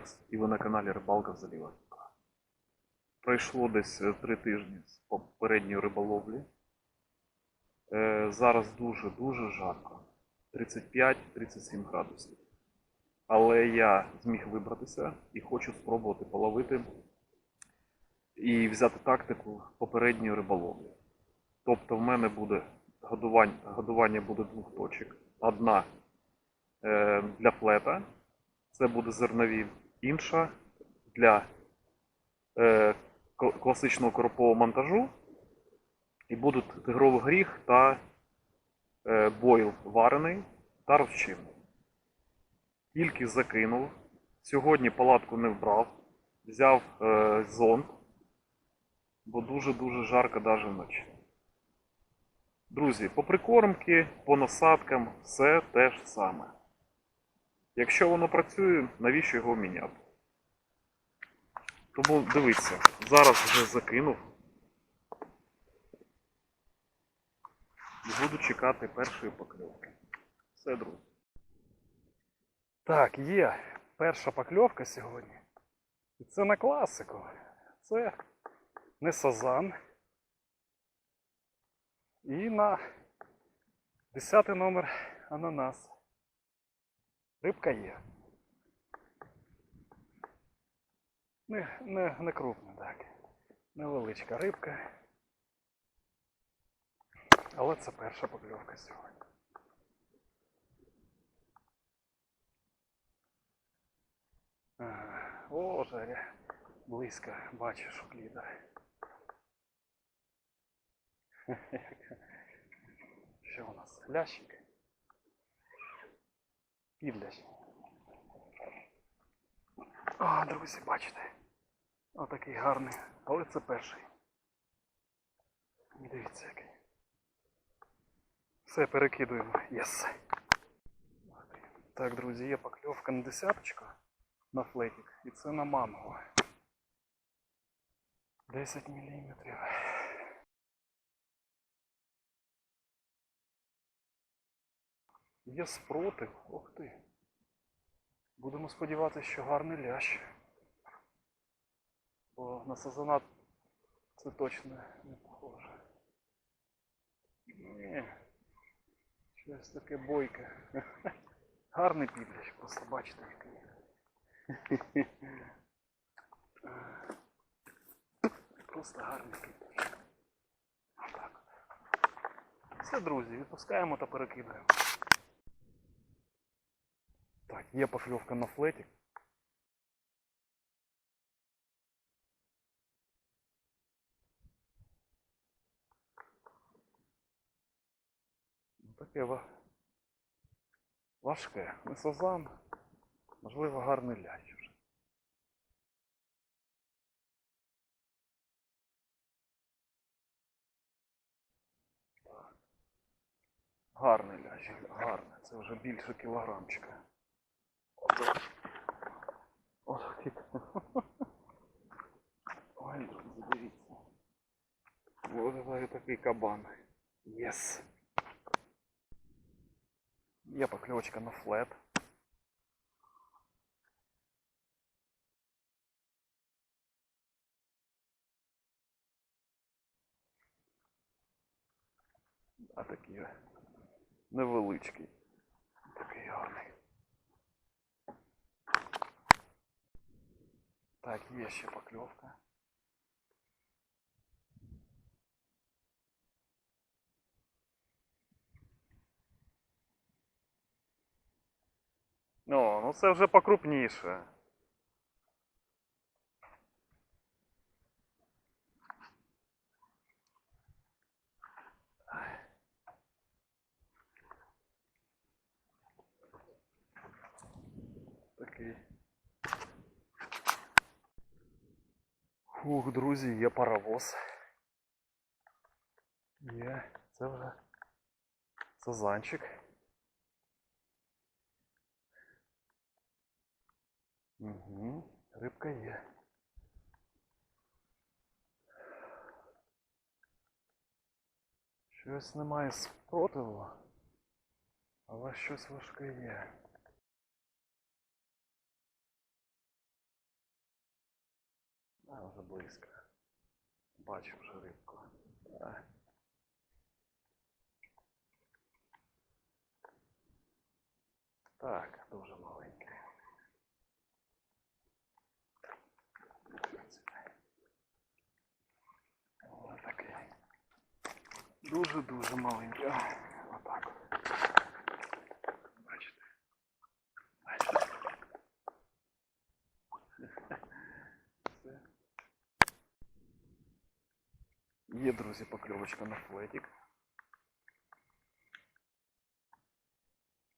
Макс і ви на каналі Рибалка в Залівах. Пройшло десь е, три тижні з попередньої риболовлі. Е, Зараз дуже-дуже жарко. 35-37 градусів. Але я зміг вибратися і хочу спробувати половити і взяти тактику попередньої риболовлі. Тобто в мене буде годування, годування буде двох точок. Одна е, для флета, це буде зернові, інша для е, класичного коропового монтажу. І будуть тигровий гріх та е, бойл варений та розчинний. Тільки закинув. Сьогодні палатку не вбрав. Взяв е, зонт, бо дуже-дуже жарко навіть вночі. Друзі, по прикормки, по насадкам все те ж саме. Якщо воно працює, навіщо його міняти? Тому дивіться, зараз вже закинув. І буду чекати першої покльовки. Все, друзі. Так, є перша покльовка сьогодні. І це на класику. Це не сазан. І на 10 номер ананас. Рибка є. Не, не, не крупна, так. Невеличка рибка. Але це перша покльовка сьогодні. Ага. О, жаря. Близько бачиш лідер. Що у нас? Лящик? Підлящ. О, друзі, бачите. Отакий гарний. Але це перший. Дивіться який. Все, перекидуємо. Єс. Так, друзі, є покльовка на десяточку на флетик. І це на манго. 10 міліметрів. Є спротив. Ох ти. Будемо сподіватися, що гарний лящ. Бо на сазанат це точно не похоже. Ні. Щось таке бойке. Гарний підлящ, просто бачите який. Просто гарний підлящ. Все, друзі, відпускаємо та перекидаємо. Так, є покльовка на флеті. Ну, Таке важке. Не сазан, можливо, гарний лящ вже. Гарний лящ, гарний. Це вже більше кілограмчика. Ось Ой, друзі, дивіться. Ось такий кабан. Єс. Є покльовочка на флет. А такий невеличкий. Такий гарний. Так, є ще покльовка. О, ну це вже покрупніше. Ух, друзі, є паровоз. Є, це вже сазанчик. Угу, рибка є. Щось немає спротиву, але щось важке є. Близько. Бачу вже рибку. Так. Дуже маленький. Дуже-дуже маленький. А, Отак. от. Бачите? Бачите? Все. Є, друзі, покльовочка на флетик.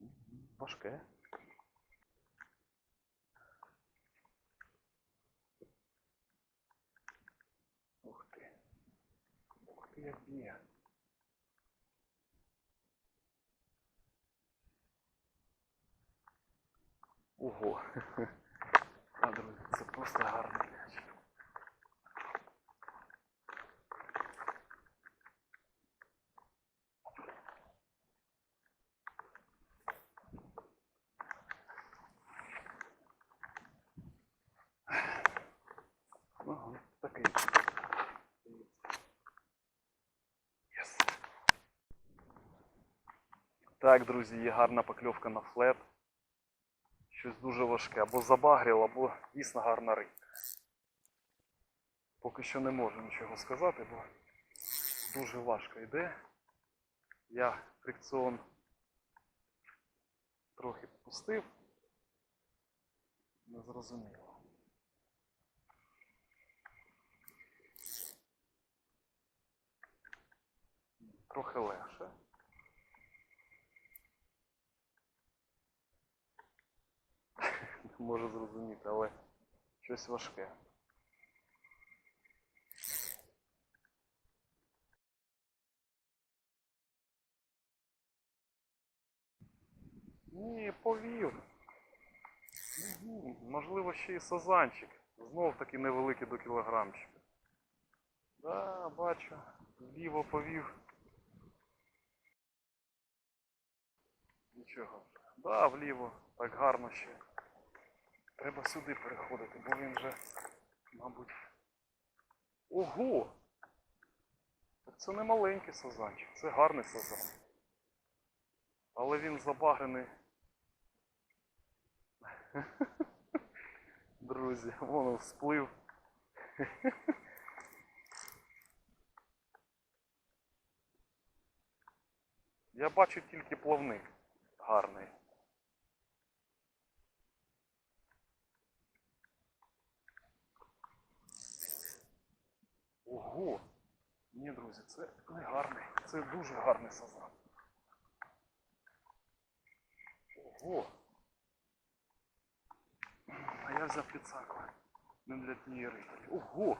Мгм, Важке. Ух ти. Ух ти, як б'є. Ого. А, друзі, це просто гарний м'яч. Ага, такий. Єс. Так, друзі, є гарна покльовка на флет. Щось дуже важке. Або забагрів, або дійсно гарна рибка. Поки що не можу нічого сказати, бо дуже важко йде. Я фрикціон трохи попустив. Не зрозуміло. Трохи легше. Не можу зрозуміти, але щось важке. Ні, повів. Можливо, ще й сазанчик. Знов таки невеликий до кілограмчика. Да, бачу. Вліво повів. Нічого. Да, вліво. Так гарно ще. Треба сюди переходити, бо він вже, мабуть. Ого! Це не маленький сазанчик, це гарний сазан. Але він забагрений. Друзі, воно всплив. Я бачу тільки плавник гарний. Ого! Ні, друзі, це не гарний. Це дуже гарний сазан. Ого! А я взяв підсаку. Не для тієї риби. Ого!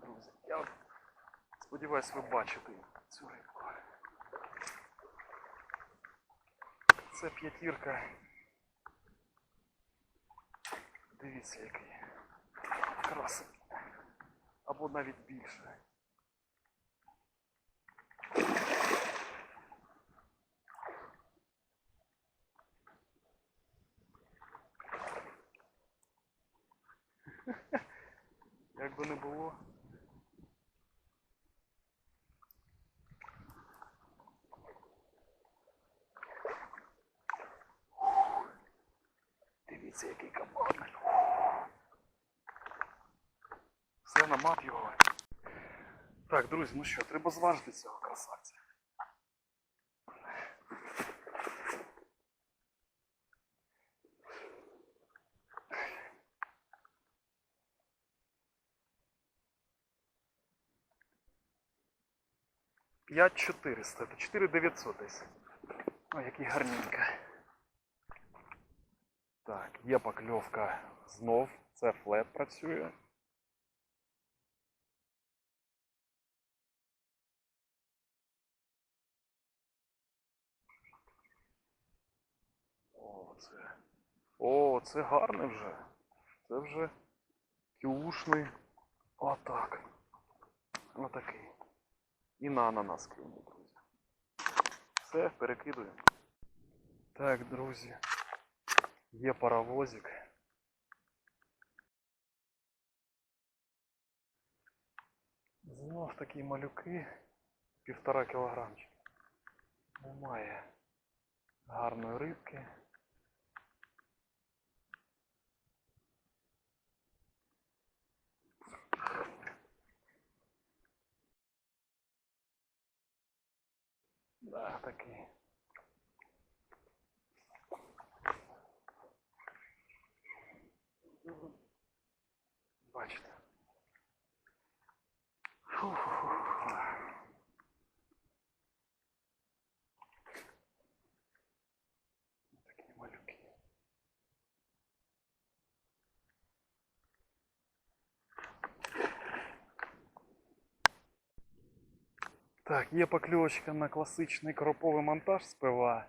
Друзі, я от сподіваюсь, ви бачите цю рибку. Це п'ятірка. Дивіться, який красивий. Або навіть більше. Як би не було. Дивіться, який кабан. Все його. Так, друзі, ну що, треба зважити цього красавця. П'ять чотириста, це чотири дев'ятсот десь. Ой, який гарненька. Так, є покльовка знов. Це флет працює. О, це. О, це гарне вже. Це вже кюшний. Отак. Отакий. І на ананас клюнув, друзі. Все, перекидуємо. Так, друзі. Є паровозик. Знов такі малюки півтора кілограмчика. Немає гарної рибки. Да, такий. Бачите. Фу-фу-фу. Такі малюки. Так, є покльовочка на класичний кроповий монтаж з ПВА.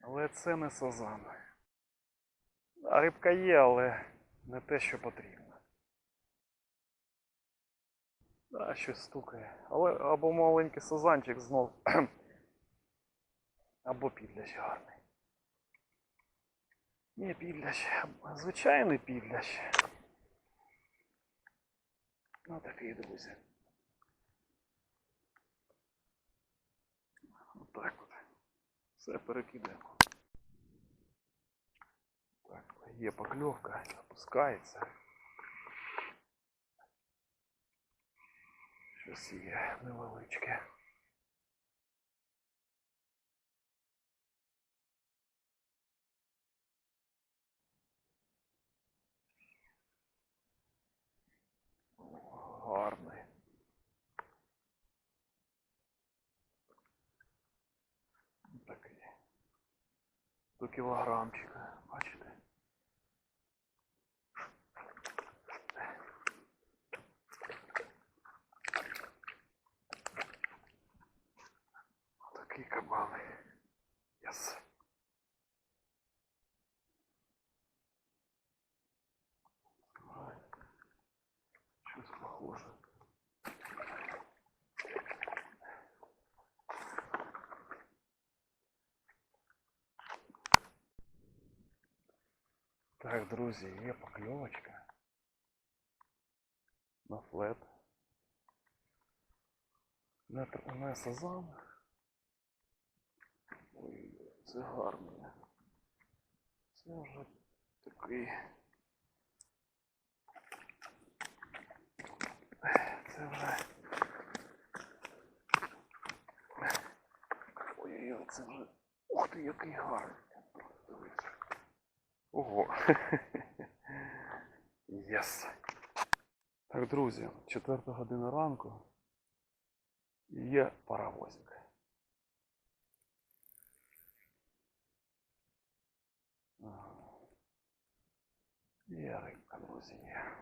Але це не сазан. А рибка є, але не те, що потрібно. А, щось стукає. Але або маленький сазанчик знов. або підлящ гарний. Ні, підлящ. Звичайний підлящ. Ну такий, друзі. Отак от. Все перекидаємо. Так, є покльовка, опускається. Щось є невеличке. О, Гарний. Такий. До кілограмчика, бачите? Такий кабан. Яс. Ай, Щось похоже. Так, друзі, є покльовочка. На флет. Не, тр- не сазан. Ой, це гарно. Це вже такий. Це вже. Ой-ой-ой, це вже. Ух ти, який гарний. Дивись. Ого. Єс. Так, друзі, четверта година ранку. Є паровозик. Є рибка, друзі, є.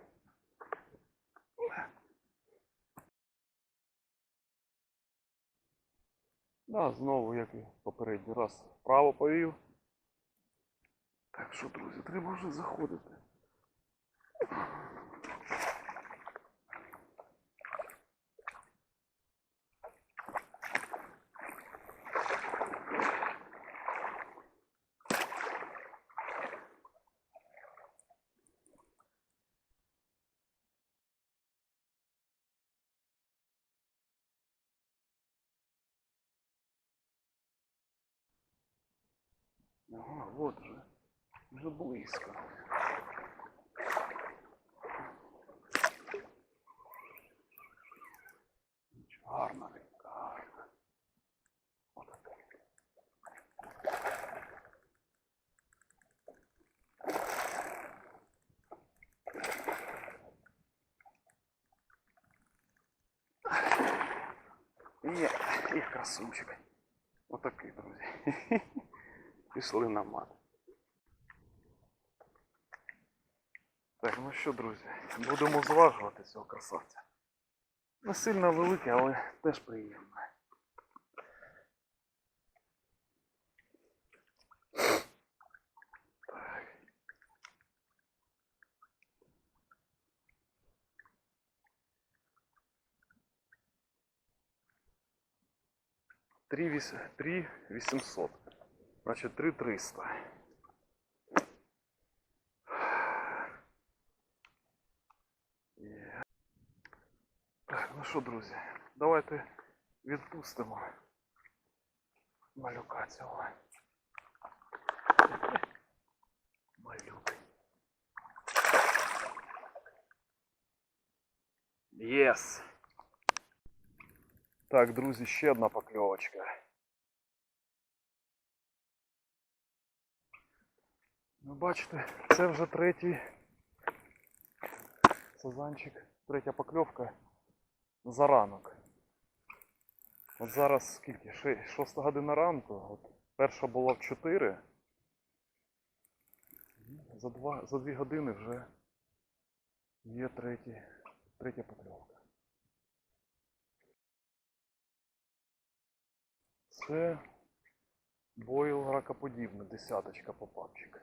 Да, знову, як і попередній раз, вправо повів. Так що, друзі, треба вже заходити. Ага, вот же. Вже близько. Нічого, Гарна рибка, гарна. Отака. Є, і красунчик. Отакий, друзі. Пішли на мат. Так, ну що, друзі, будемо зважувати цього красавця. Не сильно великий, але теж віс- три 800. Значить, 3300. Ну що, друзі, давайте відпустимо малюка цього. Малюк. Єс! Так, друзі, ще одна покльовочка. Ну, бачите, це вже третій сазанчик, третя покльовка за ранок. От зараз скільки? Ши- Шоста година ранку. От перша була в 4. За, два, за дві години вже є третій, третя покльовка. Це бойл ракоподібний, десяточка попапчик.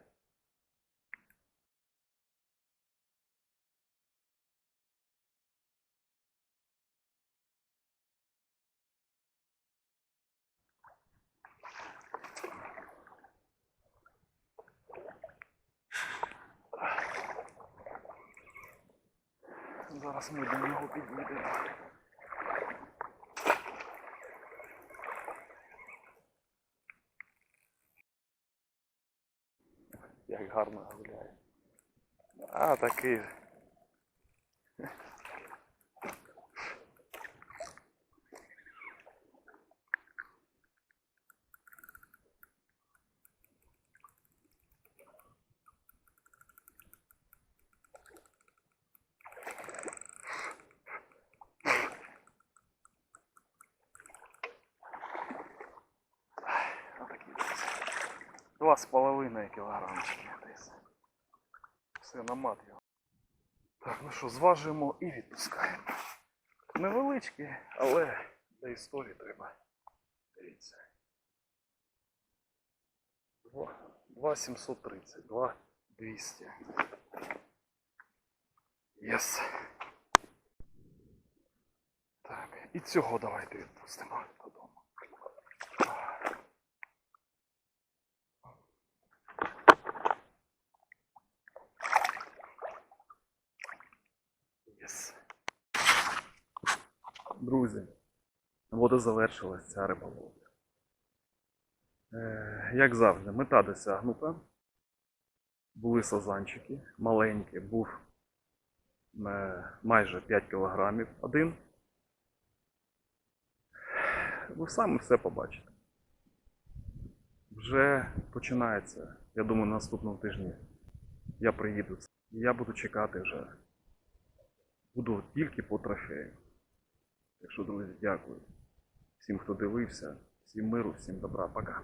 Зараз ми до нього підійдемо. Як гарно гуляє. А, такий. Отакий Два з половиною кілограмчики десь. Все, на мат його. Так, ну що, зважуємо і відпускаємо. Невеличкий, але для історії треба. Дивіться. 2,730, 2,200. Єс. Так, і цього давайте відпустимо Єс. Друзі, от і завершилась ця риболовля. Е, як завжди, мета досягнута. Були сазанчики, маленькі, був е, майже 5 кілограмів один. Ви самі все побачите. Вже починається, я думаю, на наступному тижні я приїду. І я буду чекати вже. Буду тільки по трофею. Так що, друзі, дякую всім, хто дивився, всім миру, всім добра, пока.